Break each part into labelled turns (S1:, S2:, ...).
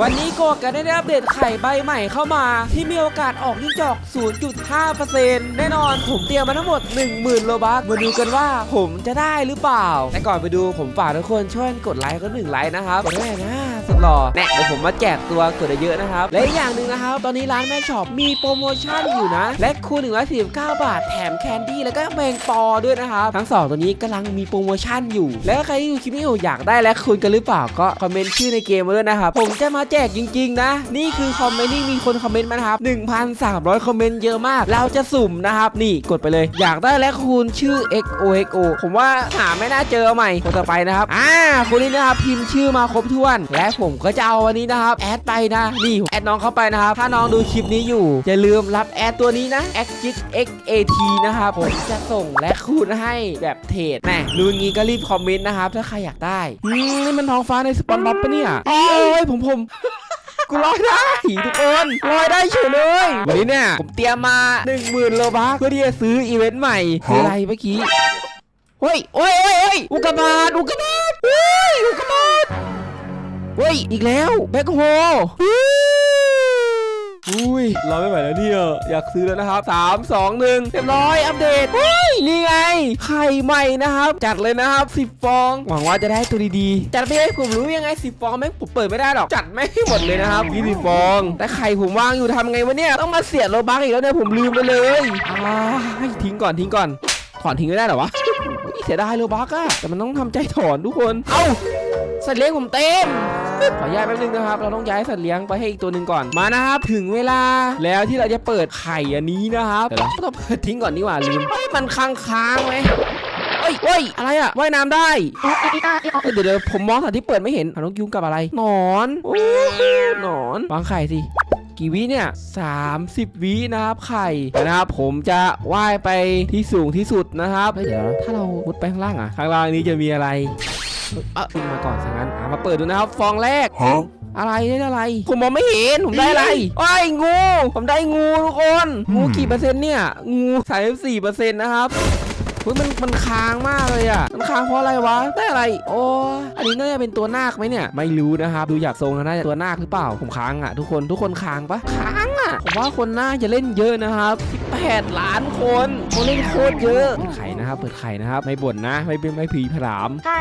S1: วันนี้โกกันได้อัปเดตไข่ใบใหม่เข้ามา ที่มีโอกาสออกที่จอก 0.5%แน่นอนผมเตรียมมาทั้งหมด 10,000 โลบัคมาดูกันว่าผมจะได้หรือเปล่า แต่ก่อนไปดูผมฝากทุกคนช่วยกดไลค์ก็หนึ่งไลค์นะครับกดได้นะสุดหล่อแน่เดี๋ยวผมมาแจกตัวกดเยอะนะครับ และอีกอย่างหนึ่งนะครับ ตอนนี้ร้านแม่ช็อปมีโปรโมชั่นอยู่นะ และคูณ149 บาท แถมแคนดี้แล้วก็แมงปอด้วยนะครับ ทั้งสองตัวนี้กำลังมีโปรโมชั่นอยู่ แล้วใครที่ดูคลิปนี้อยากได้และคูณกันหรือเปล่าก็คอมเมนต์ชื่อในเกมมาด้วยนะครับ ผมจะมาแจกจริง ๆ นะ นี่คือคอมเมนต์ที่มีคนคอมเมนต์มานะครับ1,300 คอมเมนต์เยอะมาก เราจะสุ่มนะครับ นี่กดไปเลย อยากได้และคูณชื่อ XOXO ผมว่าหาไม่น่าเจอใหม่คนต่อไปนะครับอ่าคนนี้นะครับพิมพ์ชื่อมาครบถ้วน และผมก็จะเอาวันนี้นะครับแอดไปนะนี่แอดน้องเข้าไปนะครับถ้าน้องดูคลิปนี้อยู่อย่าลืมรับแอดตัวนี้นะ a x i t XAT นะครับผมจะส่งและคูณให้แบบเทรดแน่ดูงี้ก็รีบคอมเมนต์นะครับถ้าใครอยากได้อืมนี่มันท้องฟ้าในสปอนบ็อบปะเนี่ยเอ้ยผมผมกูลอยได้ทุกคนลอยได้เฉยเลยวันนี้เนี่ยผมเตรียมมา 1 0,000โลบัคเพื่อที่จะซื้ออีเวนต์ใหม่คืออะไรเมื่อกี้เฮ้ยโอ้ยโอ้ยโอ้ยอุกกาบาตอุกกาบาตเฮ้ยอุกกาบาต เฮ้ย อีกแล้วแบ็คโฮอุ้ยรอไม่ไหวแล้วเนี่ยอยากซื้อแล้วนะครับ 3 2 1เรียบร้อยอัปเดตเฮ้ยนี่ไงไข่ใหม่นะครับ จัดเลยนะครับ 10 ฟอง หวังว่าจะได้ตัวดีๆ จัดไปให้ผมรู้ยังไง 10 ฟองแม่งผมเปิดไม่ได้หรอก จัดไม่ให้หมดเลยนะครับ20ฟอง แต่ไข่ผมวางอยู่ทำไงวะเนี่ยต้องมาเสียโลบักอีกแล้วเนี่ยผมลืมไปเลยอ่าให้ทิ้งก่อนทิ้งก่อน ถอนทิ้งไม่ได้หรอวะเสียดายโลบักอะแต่มันต้องทำใจถอนทุกคน เอ้าสัตว์เลี้ยงผมเต็ม ขอย้ายแป๊บนึงนะครับ เราต้องย้ายสัตว์เลี้ยงไปให้อีกตัวหนึ่งก่อน มานะครับ ถึงเวลาแล้วที่เราจะเปิดไข่อันนี้นะครับเดี๋ยวเราต้องเปิดทิ้งก่อนนี่หว่าลืมเฮ้ยมันค้างค้างไหมเฮ้ยเฮ้ย อะไรอะว่ายน้ำได้ เดี๋ยวเดี๋ยวผมมองสัตว์ที่เปิดไม่เห็นอะน้องยุงกับอะไร หนอนโอ้หนอน วางไข่สิ กี่วิเนี่ย30วินะครับ ไข่นะครับ ผมจะว่ายไปที่สูงที่สุดนะครับ เดี๋ยว ถ้าเรามุดไปข้างล่างอะข้างล่างนี้จะมีอะไร ออขึ้นมาก่อนสังนั้นอะมาเปิดดูนะครับฟองแรก
S2: Huh?
S1: อะไรได้อะไร ผมมองไม่เห็น ผมได้อะไรไอ้ยงู ผมได้งูทุกคน งูกี่เปอร์เซ็นต์เนี่ย งูสามสิบสี่เปอร์เซ็นต์นะครับ เฮ้ยมันมันค้างมากเลยอะ มันค้างเพราะอะไรวะ ได้อะไร โอ้อันนี้น่าจะเป็นตัวนาคไหมเนี่ย ไม่รู้นะครับ ดูอยากทรงแล้วน่าจะตัวนาคหรือเปล่า ผมค้างอะ ทุกคน ทุกคนค้างปะค้างอะ ผมว่าคนน่าจะเล่นเยอะนะครับ18ล้านคนเขาเล่นโคตรเยอะ เปิดไข่นะครับ เปิดไข่นะครับ ไม่บ่นนะ ไม่เป็นไม่ผีผรามไข่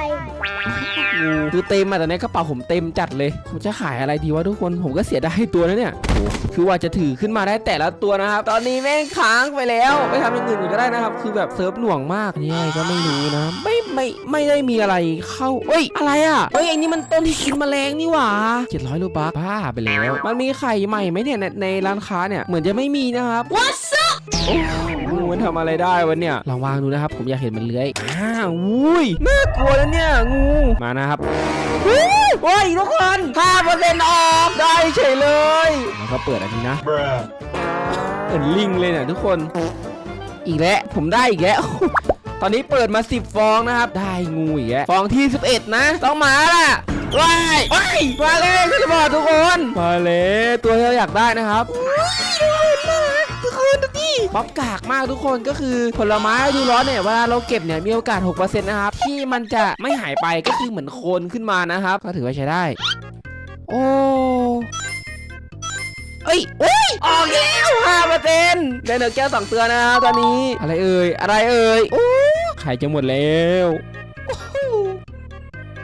S1: คือเต็มอะแต่ในกระเป๋าผมเต็มจัดเลย ผมจะขายอะไรดีวะทุกคนผมก็เสียดายตัวนะเนี่ยโอ้คือว่าจะถือขึ้นมาได้แต่ละตัวนะครับ ตอนนี้แม่งค้างไปแล้วไปทำอย่างอื่นก่อนก็ได้นะครับ คือแบบเซิร์ฟหน่วงมากนี่อะไรก็ไม่รู้นะ ไม่ไม่ไม่ได้มีอะไรเข้าเอ้ยอะไรอะเอ้ยไอ้นี่มันต้นที่กินแมลงนี่หว่า700รูบักบ้าไปแล้ว มันมีไข่ใหม่ไหมเนี่ยในในร้านค้าเนี่ยเหมือนจะไม่มีนะครับ What's up งู มันทำอะไรได้วะเนี่ยลองวางดูนะครับ ผมอยากเห็นมันเลื้อยอ้าวอุ้ยน่ากลัวแล้วเนี่ยงูมานะครับวู้โอ้ยทุกคน5%ออกได้เฉยเลยแล้วก็เปิดอันนี้นะ
S2: Bruh.
S1: เหมือนลิงเลยเนี่ยทุกคน อีกแล้วผมได้อีกแล้วตอนนี้เปิดมา 10 ฟองนะครับ ได้งูอีกแล้วฟองที่ 11 นะต้องมาล่ะว้ายว้ายมาเลยคุณจะบอกทุกคน มาเลยตัวที่เราอยากได้นะครับทุก คนดูดิบ๊อบกากมากทุกคนก็คือผลไม้ดูร้อนเนี่ยเวลาเราเก็บเนี่ยมีโอกาส 6%นะครับที่มันจะไม่หายไปก็คือเหมือนโคนขึ้นมานะครับ ก็ถือว่าใช้ได้ โอ้เอ้ยเอ้ยออกแล้วห้าเปอร์เซ็นต์ได้เนื้อแก้วสองตัวนะครับตอนนี้ อะไรเอ่ย อะไรเอ่ย โอ้ไข่จะหมดแล้วโอ้โห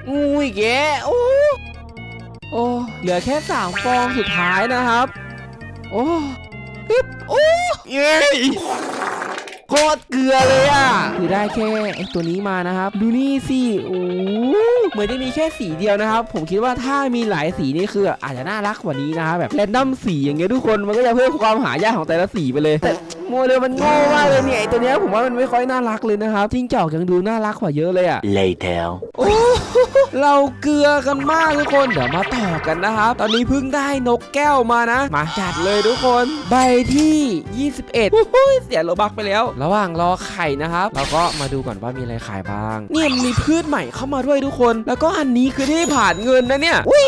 S1: งูอีกแกโอ้โอ้ เหลือแค่สามฟองสุดท้ายนะครับ โอ้ ปึ๊บโอ้เย้โคตรเกลือเลยอะ คือได้แค่ไอตัวนี้มานะครับ ดูนี่สิโอ้เหมือนจะมีแค่สีเดียวนะครับ ผมคิดว่าถ้ามีหลายสีนี่คืออาจจะน่ารักกว่านี้นะครับแบบแรนดอมสีอย่างเงี้ยทุกคนมันก็จะเพิ่มความหายากของแต่ละสีไปเลยแต่ โมเดลมันโง่มากเลยเนี่ยไอตัวเนี้ยผมว่ามันไม่ค่อยน่ารักเลยนะครับจิ้งจอกยังดูน่ารักกว่าเยอะเลยอะ
S2: Later.
S1: โอ้เราเกลือกันมากทุกคน เดี๋ยวมาต่อกันนะครับ ตอนนี้เพิ่งได้นกแก้วมานะ มาจัดเลยทุกคน ใบที่ 21โอ้โหเสียโลบักไปแล้ว ระหว่างรอไข่นะครับ เราก็มาดูก่อนว่ามีอะไรขายบ้าง เนี่ยมีพืชใหม่เข้ามาด้วยทุกคน แล้วก็อันนี้คือที่ผ่านเงินนะเนี่ยอุ้ย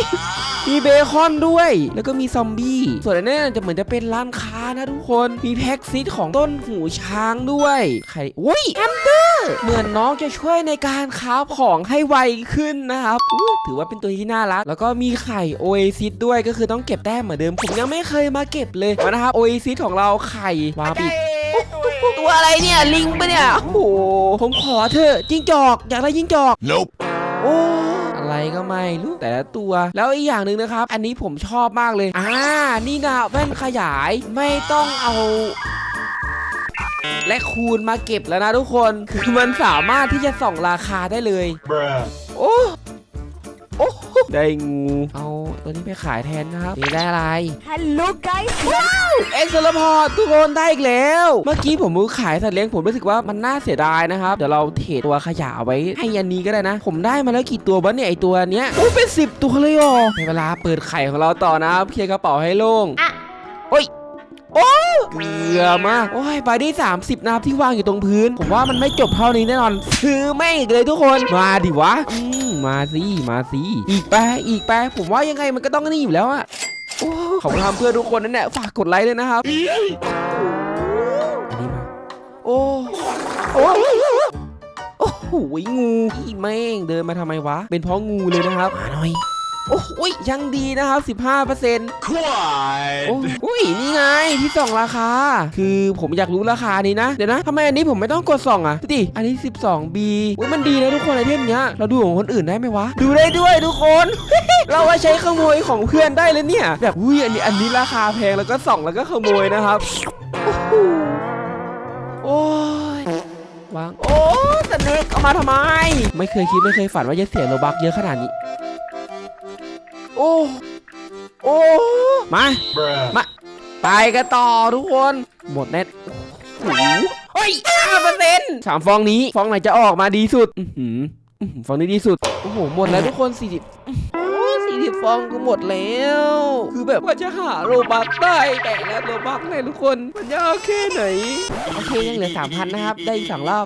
S1: มีเบคอนด้วย แล้วก็มีซอมบี้ ส่วนอันนี้จะเหมือนจะเป็นร้านค้านะทุกคน มีแพ็กซิตของต้นหูช้างด้วยไข่อุ้ยแฮมสเตอร์เหมือนน้องจะช่วยในการค้าบของให้ไวขึ้นนะครับอุ๊ยถือว่าเป็นตัวที่น่ารัก แล้วก็มีไข่โอเอซิสด้วยก็คือต้องเก็บแต้มเหมือนเดิม ผมยังไม่เคยมาเก็บเลยมานะครับโอเอซิสของเราไข่วางปิดตัวอะไรเนี่ยลิงปะเนี่ย โอ้โห ผมขอเถอะจิ้งจอก อยากได้จิ้งจอก
S2: Nope.
S1: โอ้อะไรก็ไม่รู้แต่ละตัว แล้วอีกอย่างหนึ่งนะครับ อันนี้ผมชอบมากเลยอ่านี่นะแว่นขยายไม่ต้องเอาและคูณมาเก็บแล้วนะทุกคน คือมันสามารถที่จะส่องราคาได้เลย
S2: Bruh.
S1: โอ้โอ้ ได้งู เอาตัวนี้ไปขายแทนนะครับนี่ได้อะไร
S3: Hello guys
S1: เอ็กซ์ลพอร์ตทุกคนได้อีกแล้ว เมื่อกี้ผมมือขายสัตว์เลี้ยงผมรู้สึกว่ามันน่าเสียดายนะครับ เดี๋ยวเราเทรดตัวขยะเอาไว้ให้อันนี้ก็ได้นะ ผมได้มาแล้วกี่ตัวบ้าเนี่ยไอตัวเนี้ยโอ้เป็นสิบตัวเลยอ๋อในเวลาเปิดไข่ของเราต่อนะครับเคลียร์กระเป๋าให้โล่ง
S3: อะ
S1: โอ้ย โอ้เกลือมากโอ้ยไปได้ 30 นะครับที่วางอยู่ตรงพื้น ผมว่ามันไม่จบเท่านี้แน่นอน ซื้อไม่อีกเลยทุกคนมาดิวะอืมมาสิมาสิอีกไปอีกไปผมว่ายังไงมันก็ต้องนี่อยู่แล้วอะโอ้เขาทำเพื่อทุกคนนั่นแหละฝากกดไลค์เลยนะครับอันนี้มาโอ้โอ้โอ้โหงูอีแม่งเดินมาทำไมวะ เป็นเพราะงูเลยนะครับมาหน่อย โอ้โหยังดีนะครับ15เปอร์เซ็นต์
S2: Quad.
S1: โอ้ยนี่ไงที่ส่องราคา คือผมอยากรู้ราคานี้นะ เดี๋ยวนะทำไมอันนี้ผมไม่ต้องกดส่องอะดูดิอันนี้ 12B อุ้ยมันดีนะทุกคนไอเทมเนี้ยเราดูของคนอื่นได้ไหมวะ ดูได้ด้วยทุกคน เราว่าใช้ขโมยของเพื่อนได้เลยเนี่ย แบบอุ้ยอันนี้อันนี้ราคาแพงแล้วก็ส่องแล้วก็ขโมยนะครับ โอ้โหโอ้ยวาง โอ้สเน็กเอามาทำไม ไม่เคยคิดไม่เคยฝันว่าจะเสียโลบักเยอะขนาดนี้ โอ้โอ้มา
S2: Bruh.
S1: ไปกันต่อทุกคน หมดแน่โอ้โหเฮ้ยห้าเปอร์เซ็นต์สามฟองนี้ ฟองไหนจะออกมาดีสุดอื้อหืออื้อหือฟองนี้ดีสุด โอ้โห หมดแล้วทุกคนสี่สิบโอ้สี่สิบฟองก็หมดแล้ว คือแบบว่าจะหาโลบักได้แต่แล้วโลบักเนี่ยทุกคน มันยากแค่ไหน โอเคยังเหลือสามพันนะครับ ได้อีกสองรอบ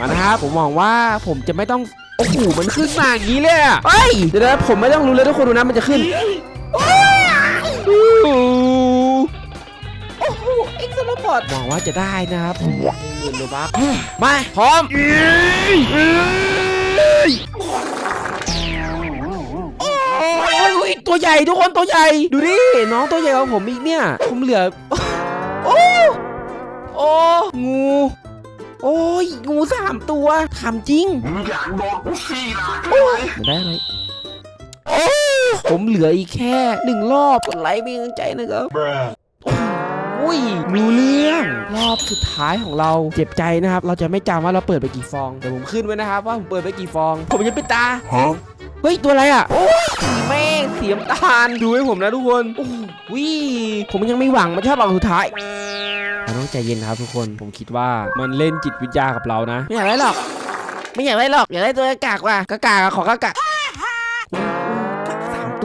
S1: มานะครับ ผมหวังว่าผมจะไม่ต้อง โอ้โหมันขึ้นมาอย่างนี้เลยอะเฮ้ยเดี๋ยวนะผมไม่ต้องรู้เลยทุกคนดูนะมันจะขึ้นโอ้โหโอ้โหเอ็กซ์ลพอร์ตหวังว่าจะได้นะครับหมื่นโลบักมาพร้อมโอ้ยตัวใหญ่ทุกคนตัวใหญ่ ดูดิน้องตัวใหญ่กว่าผมอีกเนี่ย ผมเหลือ โอ้โอ้งู โอ้ยงูสามตัวถามจริงไม่ได้อะไรโอ้ผมเหลืออีกแค่หนึ่งรอบกดไลค์เป็นกำลังใจนะครับ
S2: Bruh.
S1: อุ้ยรู้เรื่องรอบสุดท้ายของเราเจ็บใจนะครับ เราจะไม่จำว่าเราเปิดไปกี่ฟองแต่ผมขึ้นไว้นะครับ ว่าผมเปิดไปกี่ฟอง ผมจะปิดตา
S2: Huh?
S1: เฮ้ย ตัวอะไรอะโอ้ยสีแม่งสีน้ำตาลดูให้ผมนะทุกคนโอ้โหวิผมยังไม่หวังมันชอบเอาสุดท้าย เราต้องใจเย็นครับทุกคน ผมคิดว่ามันเล่นจิตวิทยากับเรานะ ไม่อยากได้หรอก ไม่อยากได้หรอก อยากได้ตัวกากว่ะกากาขอกากา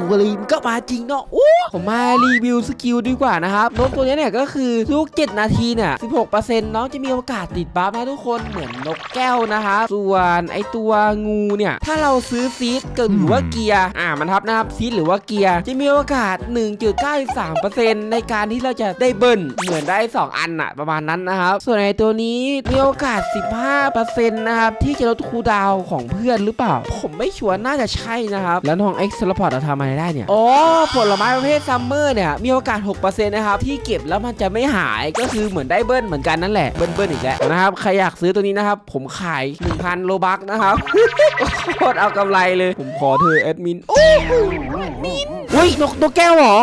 S1: วลยมันก็มาจริงเนาะโอ้ผมมารีวิวสกิลดีกว่านะครับนกตัวนี้เนี่ยก็คือทุก7 นาทีเนี่ย16%น้องจะมีโอกาสติดบัฟนะทุกคนเหมือนนกแก้วนะครับส่วนไอตัวงูเนี่ยถ้าเราซื้อซีดหรือว่าเกียร์อ่ามันทับนะครับซีดหรือว่าเกียร์จะมีโอกาส 1.93%ในการที่เราจะได้เบิ้ลเหมือนได้ 2 อันอะประมาณนั้นนะครับ ส่วนไอตัวนี้มีโอกาส 15%นะครับที่จะลดคูดาวของเพื่อนหรือเปล่า ผมไม่ชัวร์น่าจะใช่นะครับแล้วน้อง X t e l e p o r t เราทำอะไรได้เนี่ยอ๋อผลไม้ประเภทซัมเมอร์เนี่ยมีโอกาส 6%นะครับที่เก็บแล้วมันจะไม่หายก็คือเหมือนได้เบิ้ลเหมือนกันนั่นแหละเบิ้ลเบิ้ลอีกแล้วนะครับใครอยากซื้อตัวนี้นะครับผมขาย 1,000 โลบักนะครับโคตรเอากำไรเลยผมขอเธอแอดมินโอ้โหแอดมินเฮ้ยนกนกแก้วเหรอ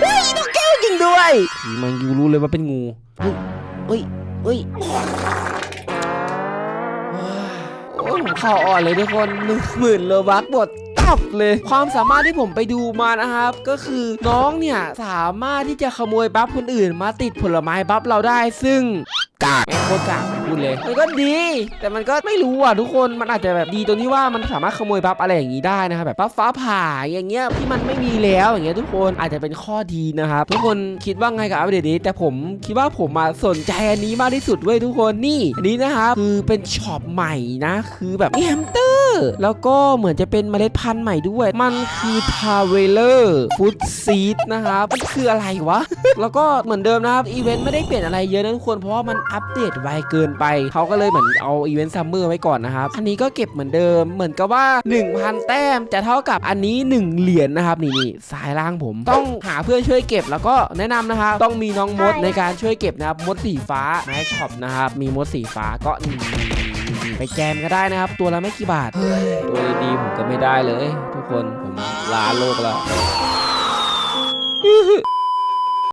S1: เฮ้ยนกแก้วจริงด้วยผีมันยูรู้เลยว่าเป็นงูเฮ้ยเฮ้ยเฮ้ยโอ้ยผมเข่าอ่อนเลยทุกคนหนึ่งหมื่นโลบักหมด ตับเลย ความสามารถที่ผมไปดูมานะครับ ก็คือน้องเนี่ยสามารถที่จะขโมยบัฟคนอื่น มาติดผลไม้บัฟเราได้ ซึ่งกากโคตรกากพูดเลยมันก็ดี แต่มันก็ไม่รู้อะทุกคนมันอาจจะแบบดีตรงที่ว่ามันสามารถขโมยบัฟอะไรอย่างนี้ได้นะครับแบบบัฟฟ้าผ่าอย่างเงี้ยที่มันไม่มีแล้วอย่างเงี้ยทุกคนอาจจะเป็นข้อดีนะครับทุกคนคิดว่าไงกับอัปเดตนี้ แต่ผมคิดว่าผมมาสนใจอันนี้มากที่สุดเว้ยทุกคนนี่อันนี้นะครับคือเป็นช็อปใหม่นะ คือแบบแฮมเตอร์ แล้วก็เหมือนจะเป็นเมล็ดพันธุ์ใหม่ด้วย มันคือทาเวเลอร์ฟูดซีดนะครับมันคืออะไรวะ แล้วก็เหมือนเดิมนะครับอีเวนต์ไม่ได้เปลี่ยนอะไรเยอะนะทุกคนเพราะว่ามันอัปเดตไวเกินไปเขาก็เลยเหมือนเอาอีเวนต์ซัมเมอร์ไว้ก่อนนะครับ อันนี้ก็เก็บเหมือนเดิมเหมือนกับว่า 1,000 แต้มจะเท่ากับอันนี้ 1 เหรียญนะครับนี่นี่สายล่างผม ต้องหาเพื่อนช่วยเก็บแล้วก็แนะนำนะครับต้องมีน้องมดในการช่วยเก็บนะครับมดสีฟ้าแมชช็อปนะครับมีมดสีฟ้าก็หนี่ง ไปแจมก็ได้นะครับ ตัวละไม่กี่บาท ตัวดีๆผมก็ไม่ได้เลย ทุกคนผมลาโลกแล้ว